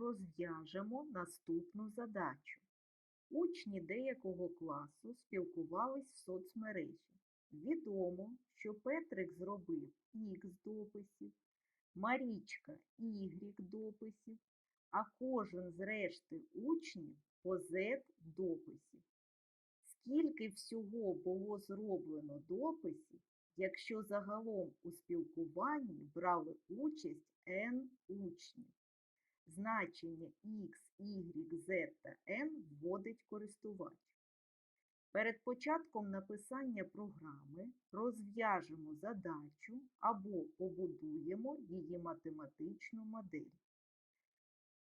розв'яжемо наступну задачу. Учні деякого класу спілкувались в соцмережі. Відомо, що Петрик зробив Х дописів, Марічка Y дописів, а кожен з решти учнів по Z дописів. Скільки всього було зроблено дописів, якщо загалом у спілкуванні брали участь n учнів? Значення x, y, z та n вводить користувач. Перед початком написання програми розв'яжемо задачу або побудуємо її математичну модель.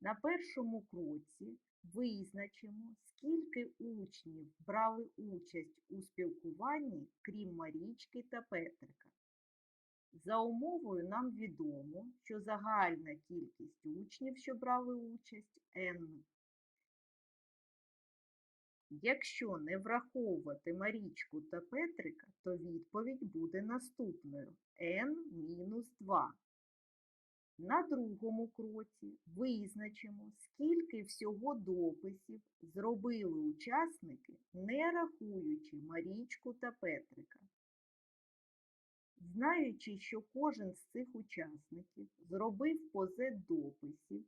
На першому кроці визначимо, скільки учнів брали участь у спілкуванні, крім Марічки та Петрика. За умовою нам відомо, що загальна кількість учнів, що брали участь, n. Якщо не враховувати Марічку та Петрика, то відповідь буде наступною n-2. На другому кроці визначимо, скільки всього дописів зробили учасники, не рахуючи Марічку та Петрика. Знаючи, що кожен з цих учасників зробив по Z дописів,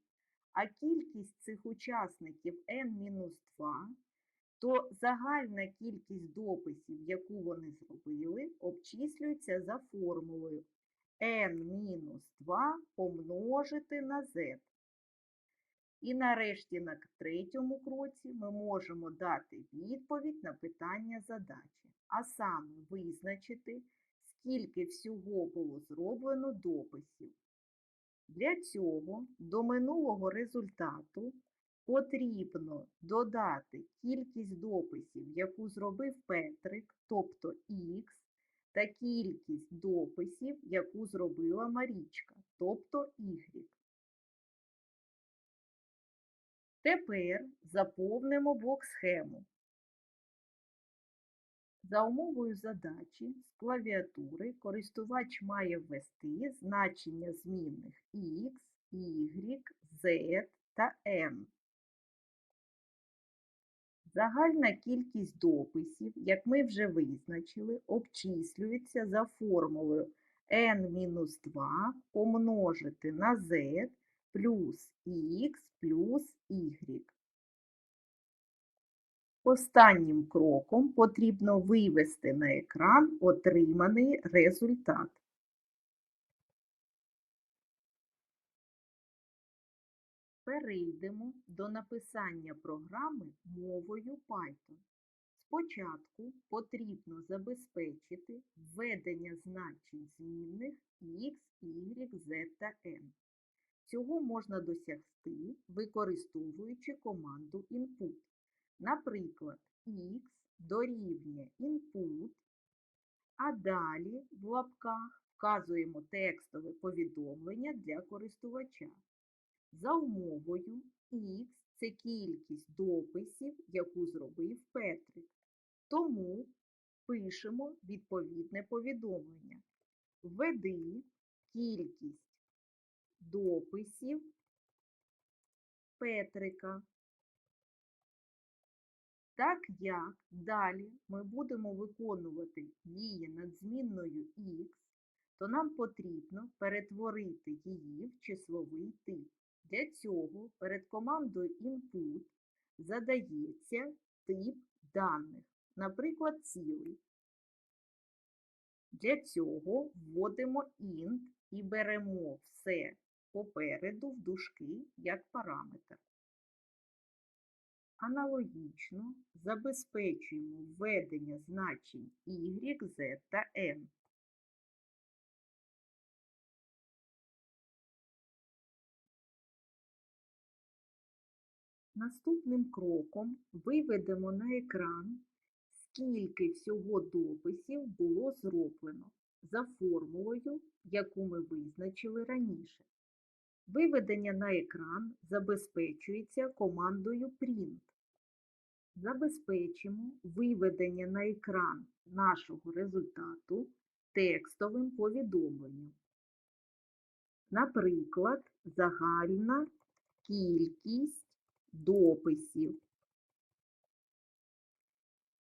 а кількість цих учасників n-2, то загальна кількість дописів, яку вони зробили, обчислюється за формулою n-2 помножити на z. І нарешті на третьому кроці ми можемо дати відповідь на питання задачі, а саме визначити, скільки всього було зроблено дописів. Для цього до минулого результату потрібно додати кількість дописів, яку зробив Петрик, тобто х, та кількість дописів, яку зробила Марічка, тобто y. Тепер заповнимо блок-схему. За умовою задачі з клавіатури користувач має ввести значення змінних x, y, z та n. Загальна кількість дописів, як ми вже визначили, обчислюється за формулою n-2 помножити на z плюс x плюс y. Останнім кроком потрібно вивести на екран отриманий результат. Перейдемо до написання програми мовою Python. Спочатку потрібно забезпечити введення значень змінних x, y, z та n. Цього можна досягти, використовуючи команду input. Наприклад, x дорівнює input, а далі в лапках вказуємо текстове повідомлення для користувача. За умовою Х це кількість дописів, яку зробив Петрик. Тому пишемо відповідне повідомлення. Введи кількість дописів Петрика. Так як далі ми будемо виконувати дії над змінною х, то нам потрібно перетворити її в числовий тип. Для цього перед командою input задається тип даних, наприклад, цілий. Для цього вводимо int і беремо все попереду в дужки як параметр. Аналогічно забезпечуємо введення значень y, z та n. Наступним кроком виведемо на екран, скільки всього дописів було зроблено за формулою, яку ми визначили раніше. Виведення на екран забезпечується командою print. Забезпечимо виведення на екран нашого результату текстовим повідомленням. Наприклад, загальна кількість дописів.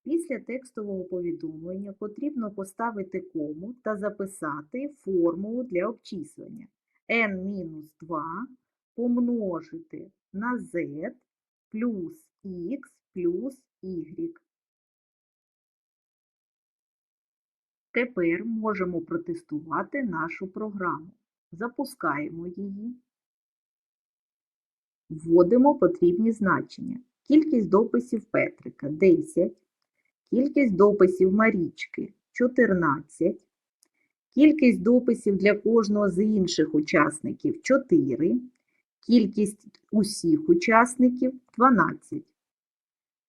Після текстового повідомлення потрібно поставити кому та записати формулу для обчислення. N-2 помножити на z плюс x плюс y. Тепер можемо протестувати нашу програму. Запускаємо її. Вводимо потрібні значення. Кількість дописів Петрика 10, кількість дописів Марічки 14, кількість дописів для кожного з інших учасників 4, кількість усіх учасників 12.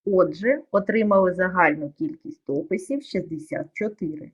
Отже, отримали загальну кількість дописів 64.